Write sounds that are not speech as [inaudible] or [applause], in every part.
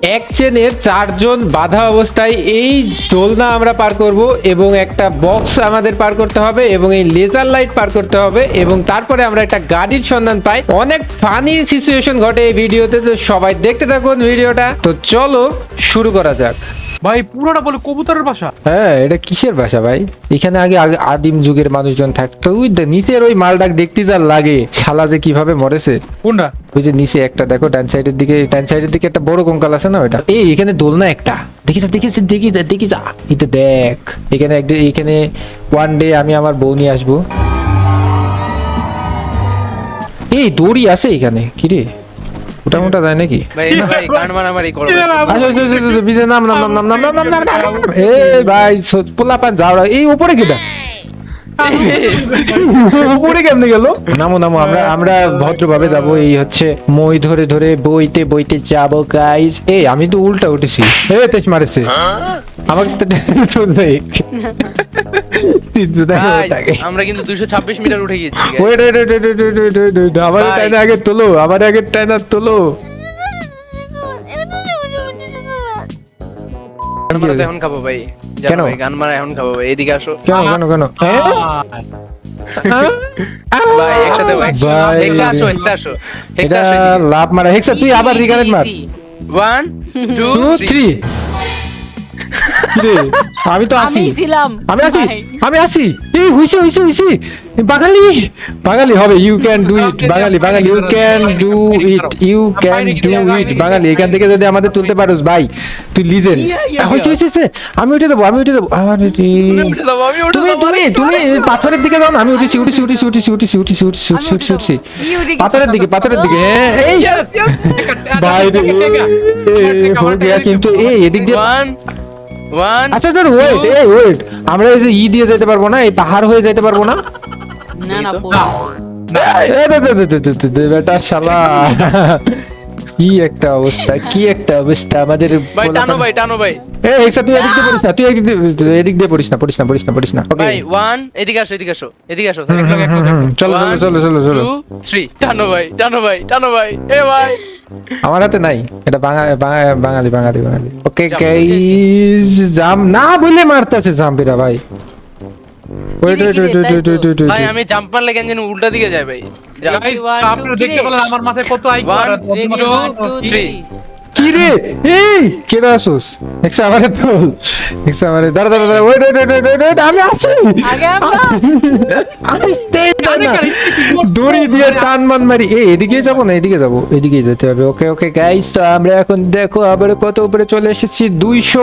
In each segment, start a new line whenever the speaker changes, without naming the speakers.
এক চেনের চারজন বাধা অবস্থায় এই দোলনা আমরা পার করব এবং একটা বক্স আমাদের পার করতে হবে এবং এই লেজার লাইট পার করতে হবে এবং তারপরে আমরা একটা গাড়ির সন্ধান পাই। অনেক ফানি সিচুয়েশন ঘটে এই ভিডিওতে, তো সবাই দেখতে থাকুন ভিডিওটা। তো চলো শুরু করা যাক।
ভাই পুরোটা বলে কবুতরের বাসা?
হ্যাঁ এটা কিসের ভাষা ভাই? এখানে আগে আগে আদিম যুগের মানুষজন থাকতো। ওই নিচের ওই মালডাক দেখতে যা লাগে শালা যে কীভাবে মরেছে।
কোনটা?
ওই যে নিচে একটা দেখো ডান সাইডের দিকে ডান সাইডের দিকে একটা বড় কঙ্কাল আছে না ওইটা? এই এখানে দোলনা একটা। দেখি যা দেখি যা, দেখি যা দেখি যা। এটা দেখ এখানে একদিন এখানে ওয়ান ডে আমি আমার বউ নিয়ে আসব। এই দড়ি আছে এখানে কি রে? ওটা মোটা নাকি
ভাই ভাই গান মারামারি
করো নাম নাম নাম নাম এই ভাই পোলা পান এই উপরে কিটা উপরে কেমনে গেল নামো নামো আমরা আমরা ভদ্রভাবে যাব এই হচ্ছে মই ধরে ধরে বইতে বইতে যাব গাইস এই আমি তো উল্টা উঠেছি এ তেজ মারেছে আমাকে তো থাকে
আমরা কিন্তু 226 মিটার উঠে গিয়েছি
wait wait wait wait wait wait wait আমার
ভাই।
টাইনা আগে তোলো আমার আগে টাইনা তোলো
এখন খাব ভাই
কেন?
গান মারা এখন খাব এদিকে আসো।
কেন কেন কেন? হ্যাঁ?
ভাই একসাথে
ভাই।
আসো একসাথে আসো আসো
লাভ মারা হেক্সা তুই আবার রিকারেট মার।
1
টু
2
থ্রি
3
আমি তো আসি।
আমি ছিলাম।
আমি আছি
ভাই।
আমি আসি। এই হইছে হইছে হইছে। বাঙালি। বাঙালি হবে। You can do it Bangali Bangali. You can do it you can do it Bangali এখান থেকে যদি আমাদের তুলতে পারোস ভাই তুই লিজেন্ড হইছে হইছে হইছে। আমি উঠে দেবো আমি উঠে দেবো। আরে রে।
উঠে যাব, আমি উঠে
তুমি তুমি তুমি পাথরের দিকে যাও না। আমি উঠেছি উঠেছি উঠেছি উঠেছি উঠেছি উঠেছি উঠেছি উঠেছি উঠেছি। পাথরের দিকে পাথরের দিকে। হ্যাঁ, এই।
Yes.
বাইরে [laughs] হয়ে কিন্তু এই এদিক দিয়ে
1 1
আচ্ছা স্যার ওয়েট এই ওয়েট আমরা এই যে ই দিয়ে যেতে পারব না এই পাহাড় হয়ে যেতে পারব না
না না
বেটা শালা কি একটা অবস্থা কি একটা অবস্থা আমাদের
ভাই টানো ভাই টানো ভাই।
এ এক্সা তুই এদিক দিয়ে পড়িস না তুই এদিক দিয়ে এদিক দিয়ে পড়িস না পড়িস না পড়িস না পড়িস না
ভাই 1 এদিকে আসো এদিকে আসো এদিকে আসো
চলো চলো চলো চলো চলো।
2 3 টানো ভাই টানো ভাই টানো ভাই এ ভাই।
আমার হাতে নাই এটা বাঙালি বাঙালি বাঙালি বাঙালি। ওকে। গাইস জাম। না বলে মারতেছে জাম্পিরা ভাই।
আমি জাম্প মারলে কেন যেন উল্টা দিকে যায় ভাই।
দেখতে পেলেন আমার মাথায় কত
টান মান মারি। এদিকে না এদিকে এদিকে যেতে হবে। ওকে ওকে গাইস আমরা এখন দেখো আবার কত উপরে চলে এসেছি? 200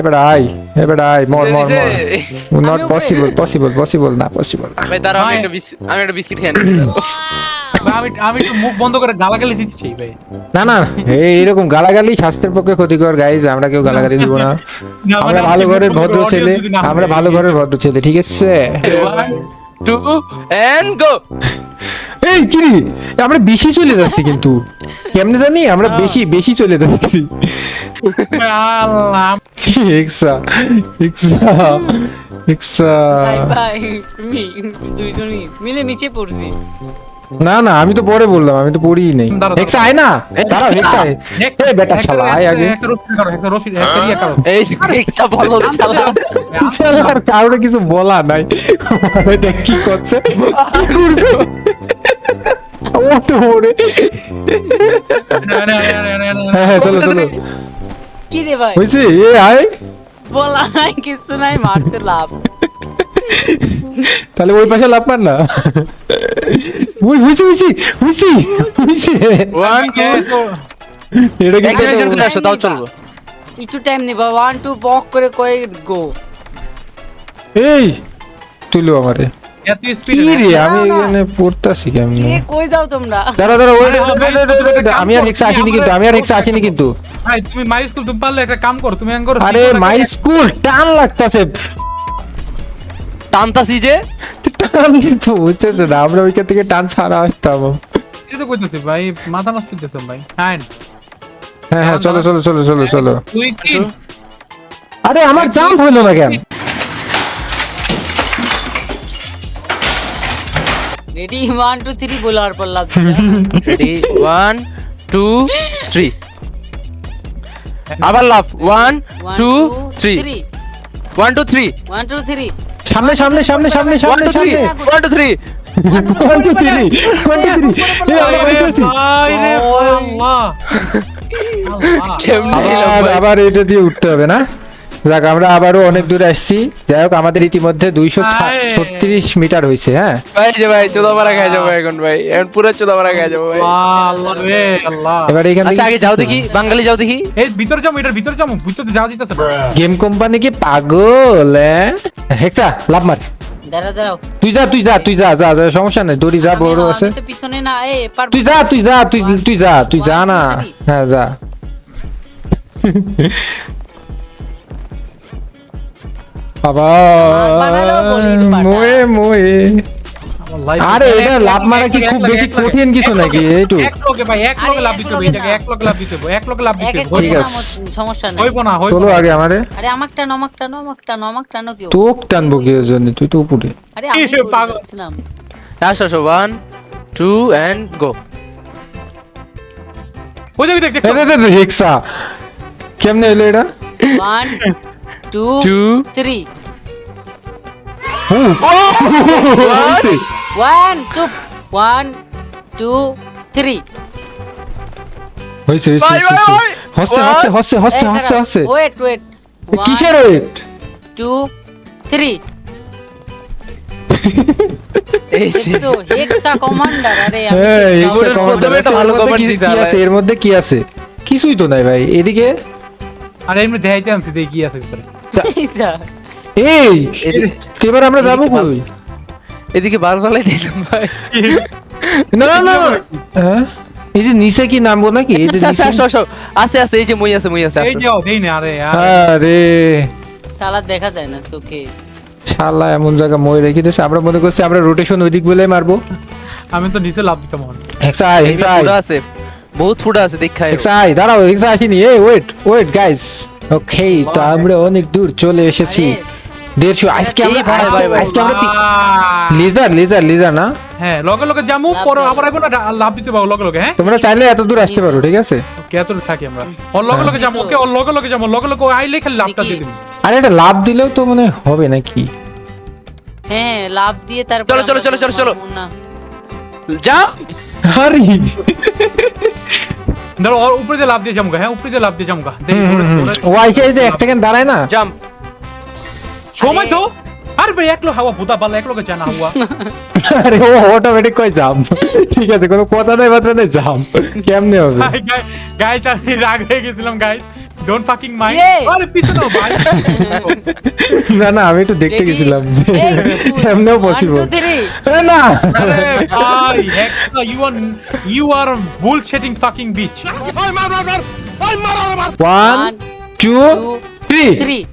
এবার আই এবার আই মর মর মর। নট। পসিবল পসিবল পসিবল না পসিবল
ভাই দাঁড়াও আমি। একটা বিস্কিট আমি একটা বিস্কিট খেয়ে নিই। [laughs]
আমি আমি একটু মুখ বন্ধ করে গালাগালি দিতে চাই ভাই।
না না এই এরকম গালাগালি স্বাস্থ্যের পক্ষে ক্ষতিকর গাইজ আমরা কেউ গালাগালি দিব না।
না,
আমরা
মানে
ভালো ঘরের ভদ্র ছেলে আমরা ভালো ঘরের ভদ্র ছেলে ঠিক আছে. এই কিরি আমরা বেশি চলে যাচ্ছি কিন্তু। কেমনে জানি? আমরা বেশি বেশি চলে যাচ্ছি।
ভাই ভাই তুমি দুইজনই মিলে নিচে পড়ছি
না না আমি তো পরে বললাম আমি তো পড়িই নাই
দাঁড়াও।
আয় না দাঁড়াও এক্সা আয় এই বেটা শালা আয় আগে
ইয়ে
এই একটা বলো চালা।
শালার কারোর কিছু বলা নাই এটা কি করছে কি করছে ও তো ওরে হ্যাঁ হ্যাঁ চলো চলো
কি রে ভাই
হয়েছে এ আয়
বলা নাই কিছু নাই মারছে লাভ।
তাহলে ওই পাশে লাভ পান না? ওই হয়েছে হয়েছে হয়েছে হয়েছে
One, two,
এটা কি
একজন আসো তাও চলবো।
একটু টাইম নেবা। ওয়ান টু বক করে কয়ে গো
এই তুলো আমারে।
এত
কি
স্পিড
রে আমি। এখানে পড়তাছি কেমনে?
কে কই যাও তোমরা?
দাঁড়া দাঁড়া ওই আমি আর হেক্সা আসিনি কিন্তু আমি আর হেক্সা আসিনি কিন্তু।
ভাই তুমি মাই স্কুল তুমি পারলে একটা কাম করো তুমি এঙ্গর
আরে মাই স্কুল টান লাগতাছে।
টানতাছি যে?
টান কিন্তু বুঝতেছে না আমরা ওইখান থেকে টান ছাড়া আসতাম।
এই তো কইতেছি ভাই মাথা নষ্ট করতেছ ভাই। হ্যাঁ।
হ্যাঁ হ্যাঁ চলো চলো চলো চলো চলো।
তুই কি?
আরে আমার জাম্প হলো না কেন?
রেডি ওয়ান টু থ্রি বলার লাভ
রেডি ওয়ান টু থ্রি আবার লাভ one two three one two three
one two three
সামনে সামনে সামনে সামনে
ওয়ান
সামনে
টু থ্রি
সামনে
one two three
one two three one two
কেমনে?
আবার এটা দিয়ে উঠতে হবে না যাক আমরা আবারও অনেক দূরে আসছি। যাই হোক আমাদের ইতিমধ্যে দুইশো ছত্রিশ মিটার হয়েছে হ্যাঁ?
ভাই যে ভাই চোদা মারা খাই যাব এখন ভাই। এখন পুরো চোদা মারা খাই যাব ভাই।
আল্লাহ রে আল্লাহ।
এবার এখান
আচ্ছা আগে যাও দেখি বাঙালি যাও দেখি।
এই ভিতরে যাব এটার ভিতরে যাব ভিতরে যাওয়া যেতেছে
গেম কোম্পানি কি পাগল? হেক্সা লাভ মার।
দাঁড়াও দাঁড়াও।
তুই যা তুই যা তুই যা যা যা সমস্যা নাই দড়ি যা বড়
না,
আছে।
পিছনে না এ
তুই যা তুই যা তুই তুই যা তুই যা না. হ্যাঁ যা। [laughs] আরে এটা লাভ মারা কি খুব বেশি কঠিন কিছু নাকি?
একটু
আগে আমারে
আরে আমাক টানো আমাক টানো আমাক টানো
তোক টানবো কি জন্য? তুই তো উপরে।
আরে আমি
আসো আসো 1 এন্ড গো
ওই দেখ দেখ দেখ।
হেক্সা। কেমনে এলো এটা? 1
two, two, three. Oh! One,
one, two,
one,
two,
three.
হয়েছে
হয়েছে
হচ্ছে হচ্ছে হচ্ছে হচ্ছে হচ্ছে হচ্ছে
ওয়েট ওয়েট
কিসের ওয়েট
টু থ্রি
এর মধ্যে কি আছে কিছুই তো নাই ভাই এদিকে
আর এমনি দেখাইতে আনছি দেখি আছে ভিতরে
এই এবার আমরা যাব কই?
এদিকে বার দিলাম ভাই।
না না। হ্যাঁ? এই যে নিচে কি নামবো নাকি? এই যে
আচ্ছা, আচ্ছা, আস্তে আস্তে এই যে মই আছে মই আছে
এই। যাও দেই না আরে আরে।
শালা দেখা যায় না চোখে
শালা এমন জায়গা মই রেখে দিয়েছে আমরা মনে করছি আমরা রোটেশন ওইদিক বলে মারবো।
আমি তো নিচে লাভ দিতাম মনে
হেক্সাই হেক্সাই
আছে বহুত ফুডা আছে দেখাই
হেক্সাই দাঁড়াও হেক্সা আসেনি। এই ওয়েট ওয়েট গাইস ওকে তো আমরা অনেক দূর চলে এসেছি।
আরে,
দেড়শো আজকে আমরা। আজকে আমরা লেজার লেজার লেজার না?
হ্যাঁ লগে লগে যামু
লাভ
পরে আবার আইবো না লাভ দিতে পারব লগে লগে হ্যাঁ?
তোমরা চাইলে এত দূর আসতে পারো ঠিক আছে?
কত থাকি আমরা। ওর লগে লগে যাব ওকে ওর লগে লগে যাব লগে লগে আইলে খালি লাভটা দিয়ে দিবি
আরে এটা লাভ দিলেও তো মানে হবে নাকি?
হ্যাঁ লাভ দিয়ে তারপর
চলো, চলো, চলো, চলো, চলো। যা।
আরে।
ধরো ওর উপরে দিয়ে লাভ দিয়ে হ্যাঁ উপরে দিয়ে লাভ দিয়ে যাব দেখি
হুম,
ওরে-
হুম, হুম।
ওরে-
ও আইসে এই যে এক সেকেন্ড দাঁড়ায় না।
জাম্প।
সময় তো। আর ভাই একলো হাওয়া ভূতা পাল্লা একলোকে জানা হাওয়া। [laughs]
আরে ও অটোমেটিক কই যাম ঠিক আছে কোনো কথা নাই বার্তা নাই যাম কেমনে হবে? [laughs]
গাইস আমি রাগ হয়ে গেছিলাম গাইস। ডোন্ট ফাকিং
মাই
আরে ভাই। [laughs]
না না আমি একটু দেখতে গেছিলাম। [laughs] এমনিও পসিবল না।
ভাই you are you are fucking bitch
ওই
মার
মার
মার
ওই
মার
মার 1 2 3 3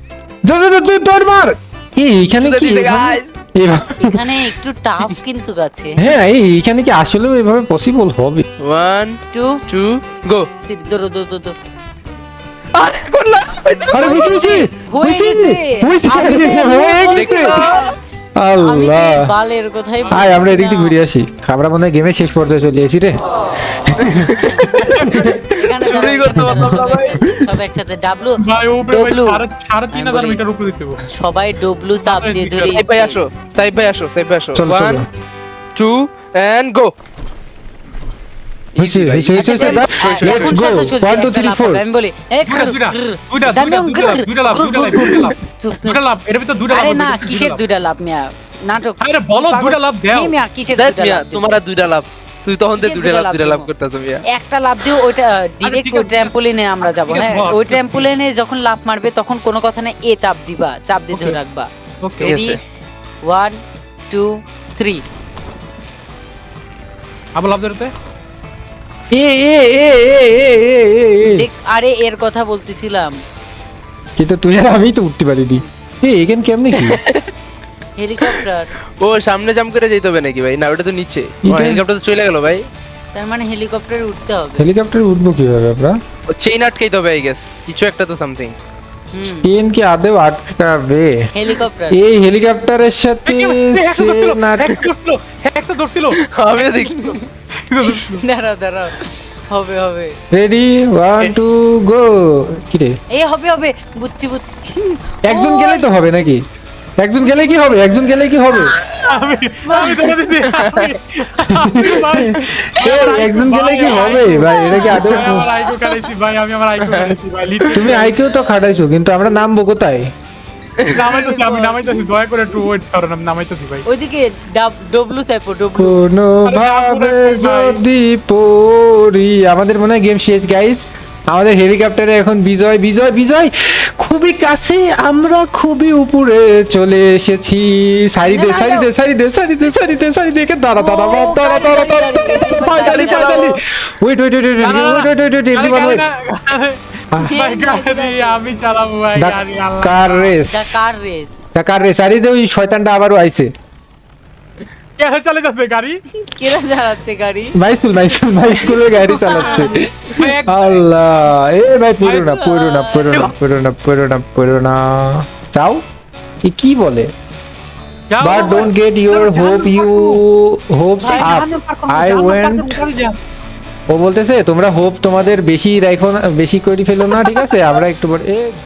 তুই মার। কি এখানে কি
এখানে একটু টাফ কিন্তু আছে।
হ্যাঁ এইখানে কি আসলে এভাবে পসিবল হবে?
1
2
2 গো
দৌড়ো দৌড়ো দৌড়ো।
গেমে শেষ পর্যায়ে চলে এসেছি রে।
সবাই ডব্লু চাপ দিয়ে ধরে
আসো সাইফ ভাই আসো। সাইফ ভাই আসো ওয়ান টু অ্যান্ড গো
হয়েছে হয়েছে হয়েছে
আচ্ছা,
লেটস গো
সোজা সোজা
1 2
একটা
3
লাফ
4
আমি বলি এই
দুইটা দুইটা দুইটা দুইটা দুইটা দুইটা লাভ দুইটা লাভ দুইটা লাভ
চুপ
দুইটা লাভ এর ভিতর দুইটা লাভ
আরে না কিসের দুইটা লাভ মিয়া? নাটক
আরে বলো দুইটা লাভ দাও।
মিয়া কিসের দুইটা লাভ
তোমার দুইটা লাভ তুই তখন তো দুইটা
দুইটা
লাভ
লাভ
দুইটা লাভ করতেছ মিয়া।
একটা লাভ দিয়ে ওইটা ওই ট্র্যাম্পোলিনে আমরা যাব হ্যাঁ? ওই ট্র্যাম্পোলিনে যখন লাভ মারবে তখন কোনো কথা নেই এ চাপ দিবা চাপ দিয়ে ধরে রাখবা।
ওকে
রেডি
আছে।
ওয়ান টু থ্রি
আবার লাভ ধরতে
আরে এর কথা বলতেছিলাম।
কিন্তু তুই আর আমি তো উঠতে পারিনি। এ এখানে কেমনে কি? [laughs]
হেলিকপ্টার।
ও সামনে জাম্প করে যেতে হবে নাকি ভাই? না ওটা তো নিচে। হেলিকপ্টার তো চলে গেল ভাই।
তার মানে হেলিকপ্টারে উঠতে হবে।
হেলিকপ্টারে উঠবো কীভাবে আমরা?
ও চেইন আটকাইতে হবে আই গেস কিছু একটা তো সামথিং
হুম।
ট্রেন কি আদেও আটকাবে?
হেলিকপ্টার।
এই হেলিকপ্টারের সাথে সে না
হ্যাকসা ধরছিল
আমিও দেখি। [laughs]
দাঁড়াও দাঁড়াও। হবে হবে।
রেডি ওয়ান টু গো কি রে?
এই হবে হবে। বুঝছি বুঝছি।
একজন গেলেই তো হবে নাকি? একজন গেলে কি হবে? একজন গেলে কি হবে? একজন গেলে কি হবে? ভাই এটা কি আদৌ তুমি আইকেও তো খাটাইছো কিন্তু আমরা নামবো কোথায়? [laughs]
নামাইতেছি আমি নামাইতেছি দয়া করে একটু ওয়েট করো আমি নামাইতেছি ভাই।
ওইদিকে ডব্লু চাইপো ডব্লু
কোনো ভাবে যদি পড়ি আমাদের মনে হয় গেম শেষ গাইস আমাদের হেলিকপ্টারে এখন বিজয় বিজয় বিজয়। খুবই কাছে আমরা খুবই উপরে চলে এসেছি। সারি দে সারি দে সারি দে সারি দে সারি দে সারি দে একে দাঁড়া দাঁড়া বাপ, দাঁড়া দাঁড়া দাঁড়া finally finally wait wait wait wait wait wait wait everyone wait
ভাই গাড়ি [laughs] আমি চালাবো ভাই
car race
car race
car race আরে ওই শয়তানটা আবারও আইছে।
কে চালে যাচ্ছে গাড়ি?
কেরা চালাচ্ছে গাড়ি?
ভাই স্কুল ভাই স্কুল ভাই স্কুলে গাড়ি চালাচ্ছে। আল্লাহ। এ ভাই পড়ো না পড়ো না পড়ো না পড়ো না পড়ো না পড়ো না। চাও এ কি বলে?
যাও
বাট
ভাই।
Don't get your hope you hopes
ভাই,
ও বলতেছে, তোমরা হোপ তোমাদের বেশি রাখো না, বেশি করে ফেলো না, ঠিক আছে? আমরা একটু পরে